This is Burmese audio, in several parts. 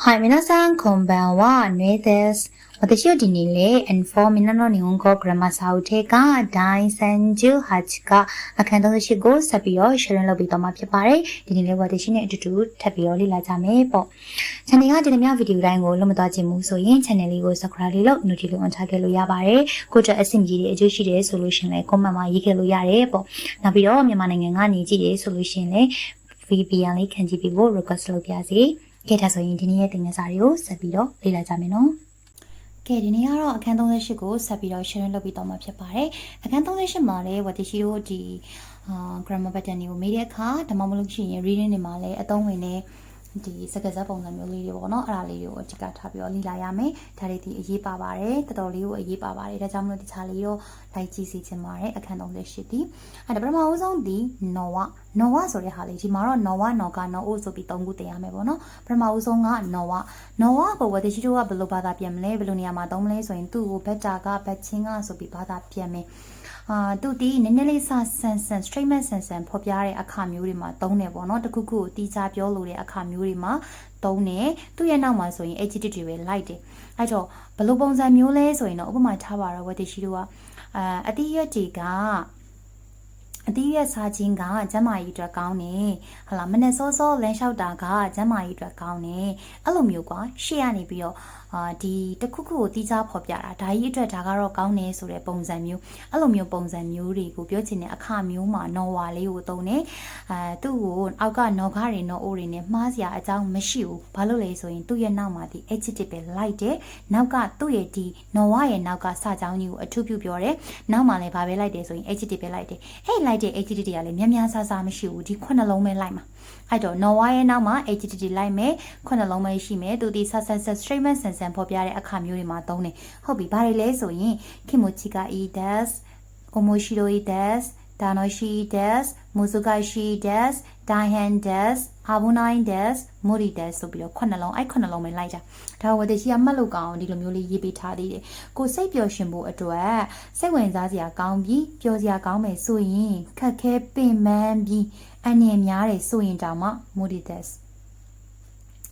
はい、皆さん、こんばんは、ねです。私はဒီနေ့လေ N4 ミナの日本語グラマစာအုပ်ထဲက第38ကအခန်း38ကိုဆက်ပြီးတော့ sharing လုပ်ပြီးတော့မှာဖြစ်ပါတယ်။ဒီနေ့လေး私နဲ့အတူတူထပ်ပြီးတော့လေ့လာကြမယ်ပေါ့။ channel ကဒီနေ့များဗီဒီယိုတိုင်းကိုလုံးမသွားချင်ဘူးဆိုရင် channel လေးကို subscribe လေးလုပ် notification on ချခဲ့လို့ရပါတယ်။ကိုယ့်အတွက်အဆင်ပြေတဲ့အကျိုးရှိတယ်ဆိုလို့ရှရင်လည်း comment မှာရေးခဲ့လို့ရတယ်ပေါ့။နောက်ပြီးတော့မြန်မာနိုင်ငံကနေကြည့်တယ်ဆိုလို့ရှရင်လည်း VPN လေးခံကြည့်ပြီးဖို့ request လုပ်ပြစီ။ ကဲဒါဆိုရင်ဒီနေ့ရဲ့တင်ငယ်စာတွေကိုဆက်ပြီးတော့လေ့လာကြမယ်နော်။ကဲဒီနေ့ကတော့အခန်း38ကိုဆက်ပြီးတော့ sharing လုပ်ပြီးတော့မှာဖြစ်ပါတယ်။အခန်း38မှာလည်းဝတိရှိတို့ဒီအာ grammar pattern တွေကိုမေးတဲ့အခါဒါမှမဟုတ်ရှိရင် reading တွေမှာလည်းအသုံးဝင်တဲ့ ဒီစကားစပ်ပုံစံမျိုးလေးတွေပေါ့နော်အဲ့ဒါလေးတွေကိုအဓိကထားပြီးတော့လေ့လာရမယ်ဒါတွေဒီအရေးပါပါတယ်တော်တော်လေးကိုအရေးပါပါတယ်ဒါကြောင့်မလို့ဒီခြားလေးရောလိုက်ကြည့်စီချင်ပါတယ်အခန်း38ဒီအဲ့ဒါပထမဦးဆုံးဒီနော်ဝနော်ဝဆိုတဲ့ဟာလေးဒီမှာတော့နော်ဝနော်ကနော်အိုဆိုပြီးသုံးခုတင်ရမယ်ပေါ့နော်ပထမဦးဆုံးကနော်ဝနော်ဝကိုဝတိရှိတို့ကဘယ်လိုဘာသာပြန်မလဲဘယ်လိုနေရာမှာသုံးမလဲဆိုရင်သူ့ကိုဘက်တာကဘက်ချင်းကဆိုပြီးဘာသာပြန်မယ် အာသူဒီနည်းနည်းလေးဆဆန်ဆန် statement ဆန်ဆန်ဖော်ပြတဲ့အခါမျိုးတွေမှာသုံးတယ်ပေါ့နော်တခုခုကိုတီးခြားပြောလို့တဲ့အခါမျိုးတွေမှာသုံးတယ်သူ့ရဲ့နောက်မှာဆိုရင် adjective တွေပဲလိုက်တယ်အဲ့တော့ဘယ်လိုပုံစံမျိုးလဲဆိုရင်တော့ဥပမာထားပါတော့ဝတိရှိတို့ကအာအတိရွက်တွေက အသီးရဲ့စားခြင်းကကျန်းမာရေးအတွက်ကောင်းတယ်ဟလာမနေ့စောစောလမ်းလျှောက်တာကကျန်းမာရေးအတွက်ကောင်းတယ်အဲ့လိုမျိုးကွာရှေ့ကနေပြီးတော့အာဒီတခုခုကိုတီးခြားဖော်ပြတာဒါကြီးအတွက်ဒါကတော့ကောင်းတယ်ဆိုတဲ့ပုံစံမျိုးအဲ့လိုမျိုးပုံစံမျိုးတွေကိုပြောချင်တဲ့အခါမျိုးမှာနော်ဝါလေးကိုသုံးတယ်အဲသူ့ကိုအောက်ကနော်ကားတွေနော်အိုးတွေနဲ့မှားစရာအကြောင်းမရှိဘူးဘာလို့လဲဆိုရင်သူ့ရဲ့နောက်မှာဒီ adjective ပဲလိုက်တယ်နောက်ကသူ့ရဲ့ဒီနော်ဝါရဲ့နောက်ကစကြောင်းကြီးကိုအထူးပြုပြောတယ်နောက်မှာလည်းဗာပဲလိုက်တယ်ဆိုရင် adjective ပဲလိုက်တယ်အဲ့လိုက်တဲ့ adjective တွေကလည်းများများဆဆမရှိဘူးဒီခုနှလုံးပဲလိုက်မှာအဲ့တော့နော်ဝါရဲ့နောက်မှာ adjective လိုက်မယ်ခုနှလုံးပဲရှိမယ်သူဒီဆက်ဆက်ဆက် statement ဆန်ဆန်ဖော်ပြတဲ့အခါမျိုးတွေမှာသုံးတယ်ဟုတ်ပြီဘာတွေလဲဆိုရင် kimochika i des omoshiroi des danoshi des musugashi des daihan des abunai des mori des ဆိုပြီးတော့ခုနှလုံးအဲ့ခုနှလုံးပဲလိုက်ကြဒါဝတရှိကမှတ်လို့ကောင်းအောင်ဒီလိုမျိုးလေးရေးပေးထားသေးတယ်ကိုစိတ်ပျော်ရွှင်ဖို့အတွက်စိတ်ဝင်စားစရာကောင်းပြီးပျော်စရာကောင်းမယ်ဆိုရင်ခက်ခဲပင်ပန်းပြီးအနေများတယ်ဆိုရင်တောင်မှ mori des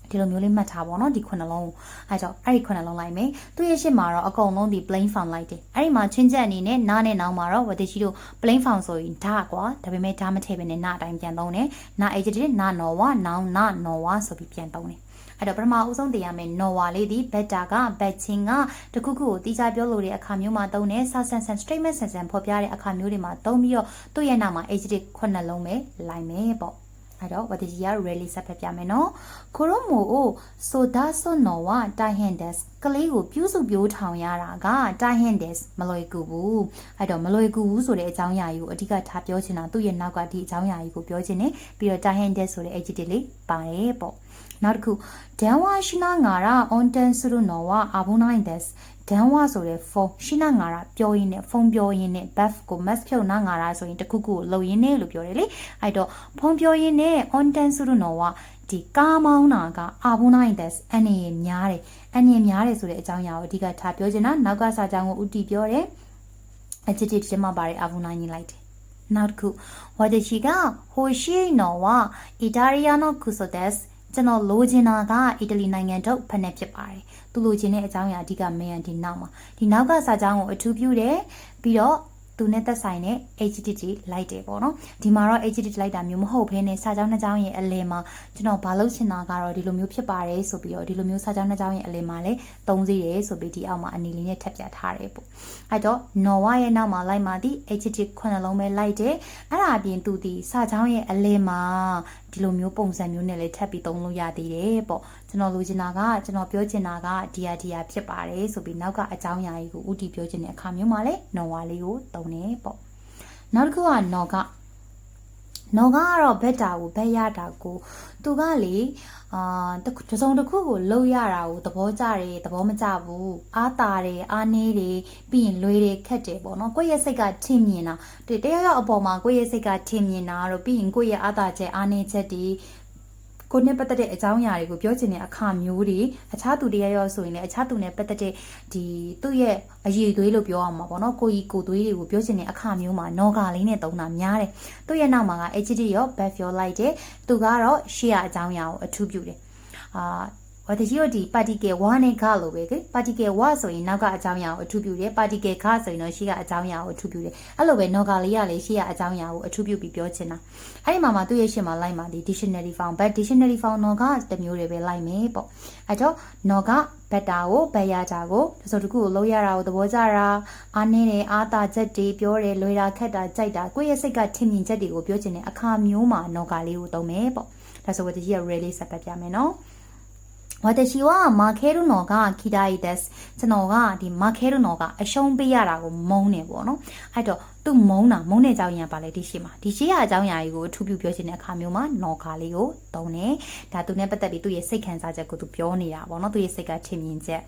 ဒီလိုမျိုးလေးမှတ်ထားပါတော့ဒီခုနှလုံးအဲကြောင့်အဲ့ဒီခုနှလုံးလိုက်မယ်သူရဲ့ရှေ့မှာတော့အကုန်လုံးဒီ plain form လိုက်တယ်အဲ့ဒီမှာချင်းချက်အနေနဲ့နားနဲ့နောင်မှာတော့ဝတိရှိတို့ plain form ဆိုရင်ဓာကွာဒါပေမဲ့ဓာမထည့်ဘဲနဲ့နာအတိုင်းပြန်သုံးတယ်နာ adjective နာနော်ဝနောင်နာနော်ဝဆိုပြီးပြန်သုံးတယ်အဲ့တော့ပထမဦးဆုံးတင်ရမယ်နော်ဝါလေးဒီ better က bad ချင်းကတခုခုကိုတီးခြားပြောလို့တဲ့အခါမျိုးမှာသုံးတယ်ဆဆန်ဆန် statement ဆန်ဆန်ဖော်ပြတဲ့အခါမျိုးတွေမှာသုံးပြီးတော့သူ့ရဲ့နောက်မှာ adjective ခုနှလုံးပဲလိုက်မယ်ပေါ့ အဲ့တော့ဝတကြီးက really ဆက်ဖက်ပြမယ်နော်ကိုရိုမိုအိုဆိုဒါဆိုနော်ဝတိုင်ဟန်ဒက်ကလေးကိုပြုစုပြောထောင်ရတာကတိုင်ဟန်ဒက်မလွယ်ကူဘူးအဲ့တော့မလွယ်ကူဘူးဆိုတဲ့အကြောင်းအရာကြီးကိုအဓိကထားပြောချင်တာသူ့ရဲ့နောက်ကဒီအကြောင်းအရာကြီးကိုပြောချင်တယ်ပြီးတော့တိုင်ဟန်ဒက်ဆိုတဲ့ adjective လေးပါတယ်ပေါ့နောက်တစ်ခုဒန်ဝါရှိနာငါရာ on ten ဆရုနော်ဝအာဘူးနိုင်ဒက် ဒန်ဝါဆိုတဲ့ဖုန်းရှိနာငါရာပြောရင်းနဲ့ဖုန်းပြောရင်းနဲ့ buff ကို mask ဖြုတ်နာငါရာဆိုရင်တခုခုကိုလုံရင်းနဲ့လို့ပြောတယ်လေအဲ့တော့ဖုန်းပြောရင်းနဲ့ on ten ဆရုနော်ဝဒီကားမောင်းတာကအာဘူးနိုင်ဒက်အနေရများတယ်အနေရများတယ်ဆိုတဲ့အကြောင်းအရာကိုအဓိကထားပြောချင်တာနောက်ကစာကြောင်းကိုဥတီပြောတယ် adjective ကျမပါတယ်အာဘူးနိုင်လိုက်တယ်နောက်တစ်ခုဝါဒချီကဟိုရှိနော်ဝအီတာလီယာနိုကုဆိုဒ က်ကျွန်တော်လိုချင်တာကအီတလီနိုင်ငံထုတ်ဖက်နဲ့ဖြစ်ပါတယ်။သူလိုချင်တဲ့အကြောင်းအရာအဓိကမင်းရဒီနောက်မှာဒီနောက်ကစာကြောင်းကိုအထူးပြုတယ်ပြီးတော့ သူနဲ့သက်ဆိုင်တဲ့ HTTP လိုက်တယ်ပေါ့နော်ဒီမှာတော့ HTTP လိုက်တာမျိုးမဟုတ်ဘဲနဲ့စာကြောင်းနှစ်ကြောင်းရဲ့အလယ်မှာကျွန်တော်ဘာလုပ်ချင်တာကတော့ဒီလိုမျိုးဖြစ်ပါတယ်ဆိုပြီးတော့ဒီလိုမျိုးစာကြောင်းနှစ်ကြောင်းရဲ့အလယ်မှာလည်းသုံးစီတယ်ဆိုပြီးဒီအောက်မှာအနေလေးနဲ့ထပ်ပြထားတယ်ပေါ့အဲ့တော့နော်ဝရဲ့နောက်မှာလိုက်မှာဒီ HTTP ခုနှလုံးပဲလိုက်တယ်အဲ့ဒါအပြင်သူဒီစာကြောင်းရဲ့အလယ်မှာဒီလိုမျိုးပုံစံမျိုးနဲ့လည်းထပ်ပြီးသုံးလို့ရသေးတယ်ပေါ့ကျွန်တော်လိုချင်တာကကျွန်တော်ပြောချင်တာကဒီဟာဒီဟာဖြစ်ပါတယ်ဆိုပြီးနောက်ကအကြောင်းအရာကြီးကိုဥတီပြောချင်တဲ့အခါမျိုးမှာလည်းနော်ဝါလေးကိုသုံးတယ်ပေါ့နောက်တစ်ခုကနော်ကနော်ကတော့ဘက်တာကိုဘက်ရတာကိုသူကလေအာတစုံတစ်ခုကိုလှုပ်ရတာကိုသဘောကျတယ်သဘောမကျဘူးအားတာတယ်အားနေတယ်ပြီးရင်လွေတယ်ခက်တယ်ပေါ့နော်ကိုယ့်ရဲ့စိတ်ကထင်မြင်တာတယောက်ယောက်အပေါ်မှာကိုယ့်ရဲ့စိတ်ကထင်မြင်တာတော့ပြီးရင်ကိုယ့်ရဲ့အားတာချက်အားနေချက်တွေ ကိုနဲ့ပတ်သက်တဲ့အကြောင်းအရာတွေကိုပြောချင်တဲ့အခါမျိုးတွေအခြားသူတယောက်ယောက်ဆိုရင်လည်းအခြားသူနဲ့ပတ်သက်တဲ့ဒီသူ့ရဲ့အရေးသွေးလို့ပြောအောင်မှာပေါ့နော်ကိုကြီးကိုသွေးတွေကိုပြောချင်တဲ့အခါမျိုးမှာနောဂါလေးနဲ့သုံးတာများတယ်သူ့ရဲ့နောက်မှာက HD ရော back ရောလိုက်တယ်သူကတော့ရှေ့ရအကြောင်းအရာကိုအထူးပြုတယ်အာ ဝတရှိတို့ဒီ particle 1နဲ့ခလို့ပဲလေ particle 1ဆိုရင်နောက်ကအကြောင်းအရာကိုအထူးပြုတယ် particle ခဆိုရင်တော့ရှေ့ကအကြောင်းအရာကိုအထူးပြုတယ်အဲ့လိုပဲ no ကလေးကလည်းရှေ့ကအကြောင်းအရာကိုအထူးပြုပြီးပြောချင်တာအဲ့ဒီမှာမှသူ့ရဲ့ရှေ့မှာလိုက်မှာဒီ dictionary form but dictionary form no ကတစ်မျိုးတွေပဲလိုက်မယ်ပေါ့အဲ့တော့ no ကဘက်တာကိုဘက်ရတာကိုတစုံတစ်ခုကိုလုံးရတာကိုသဘောကျတာအားနည်းတယ်အားသာချက်တွေပြောတယ်လွယ်တာခက်တာကြိုက်တာကိုယ့်ရဲ့စိတ်ကထင်မြင်ချက်တွေကိုပြောချင်တဲ့အခါမျိုးမှာ no ကလေးကိုသုံးမယ်ပေါ့ဒါဆိုဝတ္တကြီးက really ဆက်ပတ်ပြမယ်နော် 私は負けるのが嫌いです。そのが、負けるのが、あしの。あと、သူမုန်းတာမုန်းတဲ့အကြောင်းရင်းကပါလေဒီရှိမှာဒီရှိရအကြောင်းအရာကြီးကိုအထူးပြုပြောချင်တဲ့အခါမျိုးမှာနော်ကာလေးကိုတုံးတယ်ဒါသူနဲ့ပတ်သက်ပြီးသူ့ရဲ့စိတ်ခံစားချက်ကိုသူပြောနေတာပေါ့နော်သူရဲ့စိတ်ကထင်မြင်ချက်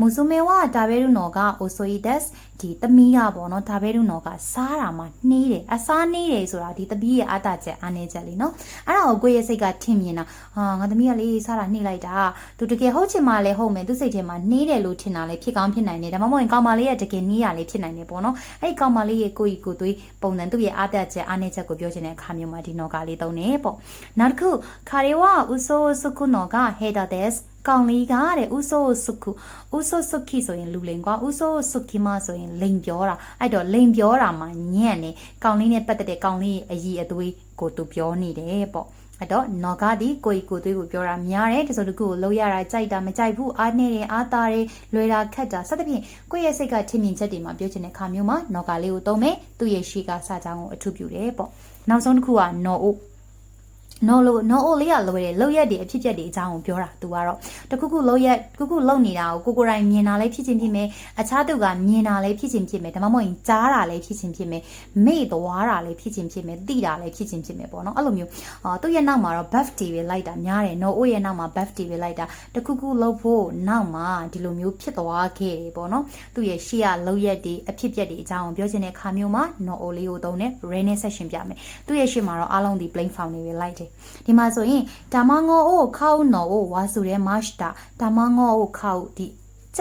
မူဆူမေဝဒါဘဲရုနော်ကအိုဆိုအီဒက်ဒီသမီးကပေါ့နော်ဒါဘဲရုနော်ကစားတာမှနှီးတယ်အစားနှီးတယ်ဆိုတာဒီသမီးရဲ့အတားချက်အားနည်းချက်လေးနော်အဲ့ဒါကိုကိုယ့်ရဲ့စိတ်ကထင်မြင်တာဟာငါသမီးကလေးစားတာနှီးလိုက်တာသူတကယ်ဟုတ်ချင်မှလည်းဟုတ်မယ်သူစိတ်ထဲမှာနှီးတယ်လို့ထင်တာလည်းဖြစ်ကောင်းဖြစ်နိုင်တယ်ဒါမှမဟုတ်ရင်ကောင်မလေးရဲ့တကယ်နှီးရလေးဖြစ်နိုင်တယ်ပေါ့နော်အဲ့ဒီကောင်မလေးရဲ့ကိုယ့်ကိုယ်သွေးပုံစံသူ့ရဲ့အားတက်ချက်အားနည်းချက်ကိုပြောချင်တဲ့အခါမျိုးမှာဒီနော်ကလေးသုံးနေပေါ့နောက်တစ်ခုခါရီဝဥဆိုစုခုနော်က header des ကောင်လေးကတဲ့ဥဆိုစုခုဥဆိုစုခိဆိုရင်လူလိန်ကွာဥဆိုစုခိမဆိုရင်လိန်ပြောတာအဲ့တော့လိန်ပြောတာမှာညံ့နေကောင်လေးနဲ့ပတ်သက်တဲ့ကောင်လေးရဲ့အည်အသွေးကိုသူပြောနေတယ်ပေါ့ အဲ့တော့နော်ကဒီကိုယ်ကိုယ်သွေးကိုပြောတာများတယ်တစုံတစ်ခုကိုလုံးရတာကြိုက်တာမကြိုက်ဘူးအားနေတယ်အားတာတယ်လွယ်တာခက်တာစသဖြင့်ကိုယ့်ရဲ့စိတ်ကထင်မြင်ချက်တွေမှာပြောချင်တဲ့ခါမျိုးမှာနော်ကလေးကိုသုံးမယ်သူ့ရဲ့ရှေ့ကစာကြောင်းကိုအထူးပြုတယ်ပေါ့နောက်ဆုံးတစ်ခုကနော်အို နော်လို့နော်အိုလေးကလွယ်တယ်လောက်ရက်တွေအဖြစ်ပြက်တွေအကြောင်းကိုပြောတာသူကတော့တခုခုလောက်ရက်ခုခုလုံနေတာကိုကိုကိုယ်တိုင်မြင်တာလည်းဖြစ်ချင်းဖြစ်မယ်အခြားသူကမြင်တာလည်းဖြစ်ချင်းဖြစ်မယ်ဒါမှမဟုတ်ရင်ကြားတာလည်းဖြစ်ချင်းဖြစ်မယ်မေ့သွားတာလည်းဖြစ်ချင်းဖြစ်မယ်သိတာလည်းဖြစ်ချင်းဖြစ်မယ်ပေါ့နော်အဲ့လိုမျိုးအာသူ့ရဲ့နောက်မှာတော့ buff တွေပဲလိုက်တာများတယ်နော်အိုရဲ့နောက်မှာ buff တွေပဲလိုက်တာတခုခုလောက်ဖို့နောက်မှာဒီလိုမျိုးဖြစ်သွားခဲ့တယ်ပေါ့နော်သူ့ရဲ့ရှေ့ကလောက်ရက်တွေအဖြစ်ပြက်တွေအကြောင်းကိုပြောချင်တဲ့ခါမျိုးမှာနော်အိုလေးကိုသုံးတယ် rainy section ပြမယ်သူ့ရဲ့ရှေ့မှာတော့အားလုံးဒီ plain found တွေပဲလိုက်တယ်ဒီမှာဆိုရင်ဓမ္မငေါအိုခောက်နော်အိုဝါဆိုတဲ့ master ဓမ္မငေါအိုခော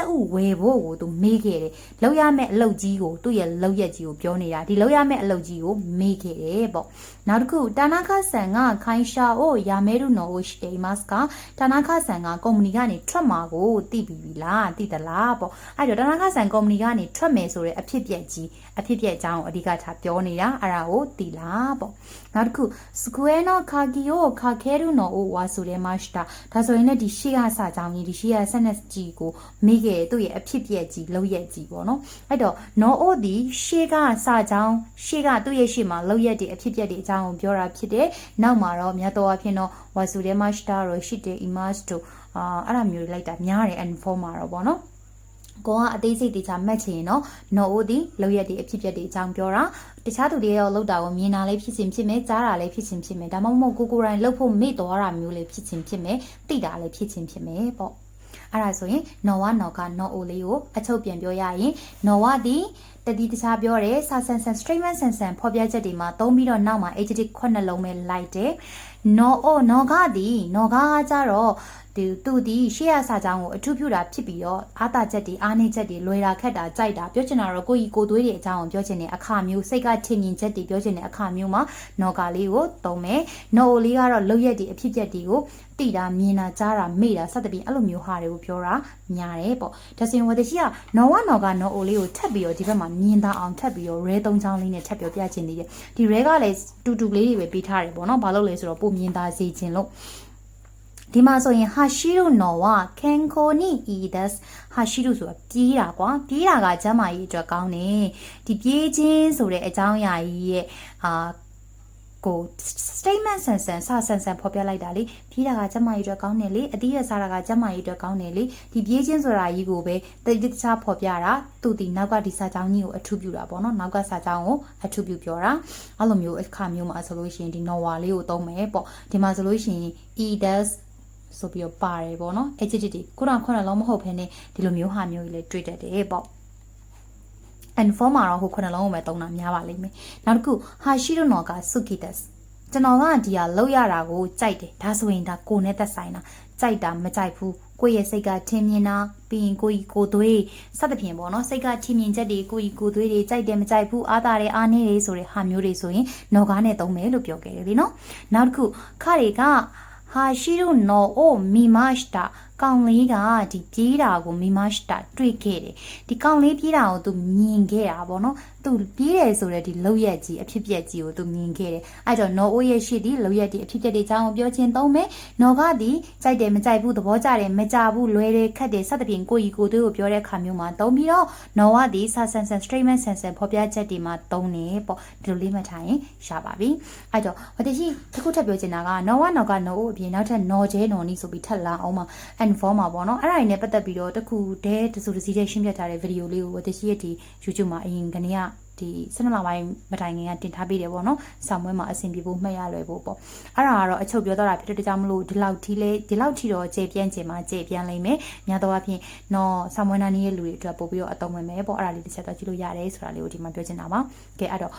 က်ဒီကျုပ်ဝယ်ဖို့ကိုသူမေးခဲ့တယ်လောက်ရမယ့်အလုပ်ကြီးကိုသူ့ရဲ့လောက်ရက်ကြီးကိုပြောနေတာဒီလောက်ရမယ့်အလုပ်ကြီးကိုမေးခဲ့တယ်ပေါ့နောက်တစ်ခုတာနာခဆန်ကခိုင်ရှာအိုယာမဲရုနော်အိုရှိတယ်မတ်ကတာနာခဆန်ကကုမ္ပဏီကနေထွက်မှာကိုသိပြီပြီလားသိသလားပေါ့အဲ့တော့တာနာခဆန်ကုမ္ပဏီကနေထွက်မယ်ဆိုတဲ့အဖြစ်ပြက်ကြီးအဖြစ်ပြက်အကြောင်းကိုအဓိကထားပြောနေတာအဲ့ဒါကိုသိလားပေါ့နောက်တစ်ခုစကွဲနော်ခါကီယိုခါခဲရုနော်အိုဝါဆိုတဲ့မတ်တာဒါဆိုရင်လည်းဒီရှေ့ကစာကြောင်းကြီးဒီရှေ့ကဆက်နက်ကြီးကိုမေးခဲ့သူ့ရဲ့အဖြစ်ပြက်ကြီးလောက်ရက်ကြီးပေါ့နော်အဲ့တော့နော်အိုဒီရှေ့ကစာကြောင်းရှေ့ကသူ့ရဲ့ရှေ့မှာလောက်ရက်တွေအဖြစ်ပြက်တွေအကြောင်းကိုပြောတာဖြစ်တယ်နောက်မှာတော့မြတ်တော်အဖြစ်တော့ဝါဆိုတဲ့မတ်တာရောရှိတဲ့ image တို့အာအဲ့ဒါမျိုးတွေလိုက်တာများတယ် and form မှာတော့ပေါ့နော်ကိုကအသေးစိတ်တေချာမှတ်ချင်ရင်တော့နော်အိုဒီလောက်ရက်တွေအဖြစ်ပြက်တွေအကြောင်းပြောတာတခြားသူတွေရောလောက်တာကိုမြင်တာလည်းဖြစ်ချင်းဖြစ်မယ်ကြားတာလည်းဖြစ်ချင်းဖြစ်မယ်ဒါမှမဟုတ်ကိုကိုယ်တိုင်လှုပ်ဖို့မေ့သွားတာမျိုးလည်းဖြစ်ချင်းဖြစ်မယ်သိတာလည်းဖြစ်ချင်းဖြစ်မယ်ပေါ့ အဲ့ဒါဆိုရင်နော်ဝါနော်ကနော်အိုလေးကိုအချုပ်ပြန်ပြောရရင်နော်ဝါဒီ တတိတခြားပြောတယ်စာဆန်ဆန် statement ဆန်ဆန်ဖော်ပြချက်တွေမှာသုံးပြီးတော့နောက်မှာ adjective ခုနှစ်လုံးပဲလိုက်တယ်နော်အိုနော်ကဒီနော်ကကကြတော့ဒီသူဒီရှေ့ရစာကြောင်းကိုအထူးပြုတာဖြစ်ပြီးတော့အာတာချက်တွေအားနေချက်တွေလွယ်တာခက်တာကြိုက်တာပြောချင်တာတော့ကိုကြီးကိုသွေးတွေအကြောင်းကိုပြောချင်တဲ့အခါမျိုးစိတ်ကထင်မြင်ချက်တွေပြောချင်တဲ့အခါမျိုးမှာနော်ကာလေးကိုသုံးမယ်နော်အိုလေးကတော့လုတ်ရက်တွေအဖြစ်ပြက်တွေကိုတိတာမြင်တာကြားတာမေ့တာစသဖြင့်အဲ့လိုမျိုးဟာတွေကိုပြောတာများတယ်ပေါ့ဒါဆိုရင်ဝတရှိကနော်ဝနော်ကနော်အိုလေးကိုထပ်ပြီးတော့ဒီဘက်မှာမြင်တာအောင်ထပ်ပြီးတော့ ray သုံးချောင်းလေးနဲ့ထပ်ပြောပြချင်သေးတယ်ဒီ ray ကလည်းတူတူလေးတွေပဲပေးထားတယ်ပေါ့နော်ဘာလို့လဲဆိုတော့ပုံမြင်သာစေခြင်းလို့ဒီမှာဆိုရင်ဟာရှိရုနော်ဝကန်ကိုနီအီဒက်ဟာရှိရုဆိုတာပြေးတာကွာပြေးတာကကျမ်းမာရေးအတွက်ကောင်းတယ်ဒီပြေးခြင်းဆိုတဲ့အကြောင်းအရာကြီးရဲ့အာ ကို statement ဆန်ဆန်စဆန်ဆန်ဖော်ပြလိုက်တာလေပြေးတာကကျမကြီးအတွက်ကောင်းတယ်လေအတီးရစားတာကကျမကြီးအတွက်ကောင်းတယ်လေဒီပြေးချင်းဆိုတာကြီးကိုပဲတိတ်တိတ်ချဖော်ပြတာသူဒီနောက်ကဒီစာကြောင်းကြီးကိုအထူးပြုတာပေါ့နော်နောက်ကစာကြောင်းကိုအထူးပြုပြောတာအဲ့လိုမျိုးအခါမျိုးမှာဆိုလို့ရှိရင်ဒီ Nova လေးကိုသုံးမယ်ပေါ့ဒီမှာဆိုလို့ရှိရင် e does ဆိုပြီးတော့ပါတယ်ပေါ့နော် adjective တွေခုနကခုနလုံးမဟုတ်ဘဲနဲ့ဒီလိုမျိုးဟာမျိုးကြီးလည်းတွေ့တတ်တယ်ပေါ့ and form မှာတော့ဟိုခုနှလုံးကိုပဲသုံးတာများပါလိမ့်မယ်နောက်တစ်ခု hashiru no ga sukides ကျွန်တော်ကဒီဟာလောက်ရတာကိုကြိုက်တယ်ဒါဆိုရင်ဒါကိုနဲ့သက်ဆိုင်တာကြိုက်တာမကြိုက်ဘူးကိုယ့်ရဲ့စိတ်ကထင်မြင်တာပြီးရင်ကိုကြီးကိုသွေးစသဖြင့်ပေါ့နော်စိတ်ကထင်မြင်ချက်တွေကိုကြီးကိုသွေးတွေကြိုက်တယ်မကြိုက်ဘူးအားတာတယ်အားနေတယ်ဆိုတဲ့ဟာမျိုးတွေဆိုရင်နော်ကားနဲ့သုံးမယ်လို့ပြောခဲ့တယ်လीနော်နောက်တစ်ခုခါတွေကဟာရှိရုနော်အိုမီမတ်တာ ကောင်လေးကဒီပြေးတာကိုမိမရှိတာတွေ့ခဲ့တယ်ဒီကောင်လေးပြေးတာကိုသူမြင်ခဲ့တာပေါ့နော်သူပြေးတယ်ဆိုတဲ့ဒီလောက်ရက်ကြီးအဖြစ်ပြက်ကြီးကိုသူမြင်ခဲ့တယ်အဲ့တော့နော်အိုးရဲ့ရှိဒီလောက်ရက်ဒီအဖြစ်ပြက်တွေအကြောင်းကိုပြောချင်းသုံးမယ်နော်ကဒီကြိုက်တယ်မကြိုက်ဘူးသဘောကျတယ်မကြဘူးလွယ်တယ်ခက်တယ်စသဖြင့်ကိုကြီးကိုသွေးကိုပြောတဲ့ခါမျိုးမှာသုံးပြီးတော့နော်ကဒီစာဆန်ဆန် statement ဆန်ဆန်ဖော်ပြချက်တွေမှာသုံးနေပေါ့ဒီလိုလေးမှတ်ထားရင်ရပါပြီအဲ့တော့ဝတရှိတစ်ခုထပ်ပြောချင်တာကနော်ဝနော်ကနော်အိုးအပြင်နောက်ထပ်နော်ကျဲနော်နီးဆိုပြီးထပ်လာအောင်မှာ N4 မှာပေါ့နော်အဲ့ဒါတွေနဲ့ပတ်သက်ပြီးတော့တစ်ခုတည်းတစုတစည်းတည်းရှင်းပြထားတဲ့ဗီဒီယိုလေးကိုဝတရှိရဲ့ဒီ YouTube မှာအရင်ကနေကဒီ12လပိုင်းမတိုင်ခင်ကတင်ထားပေးတယ်ပေါ့နော်။ဆောင်းပွဲမှာအဆင်ပြေဖို့မှတ်ရလွယ်ဖို့ပေါ့။အဲ့ဒါကတော့အချုပ်ပြောတော့တာဖြစ်တဲ့ကြောင့်မလို့ဒီလောက်ထိလေဒီလောက်ထိတော့ကြေပြန့်ခြင်းမှာကြေပြန့်လိမ့်မယ်။များသောအားဖြင့်တော့ဆောင်းပွဲနာနေရဲ့လူတွေအတွက်ပို့ပြီးတော့အသုံးဝင်မယ်ပေါ့။အဲ့ဒါလေးတစ်ချက်တော့ကြည့်လို့ရတယ်ဆိုတာလေးကိုဒီမှာပြောချင်တာပါ။ကဲအဲ့တော့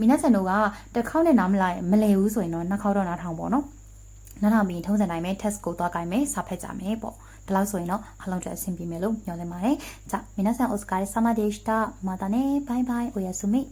မိနက်ဆန်တို့ကတစ်ခေါက်နဲ့နားမလိုက်မလဲဘူးဆိုရင်တော့နှစ်ခေါက်တော့နားထောင်ပေါ့နော်။ နားထောင်ပြီးထုံးစံတိုင်းပဲ test ကိုသွားကြိုင်မယ်စာဖက်ကြမယ်ပေါ့။ဒီလောက်ဆိုရင်တော့အလုံးကျအဆင်ပြေမယ်လို့ညွှန်လင်းပါတယ်။じゃあ皆さんお疲れ様でした。またね。バイバイ。おやすみ。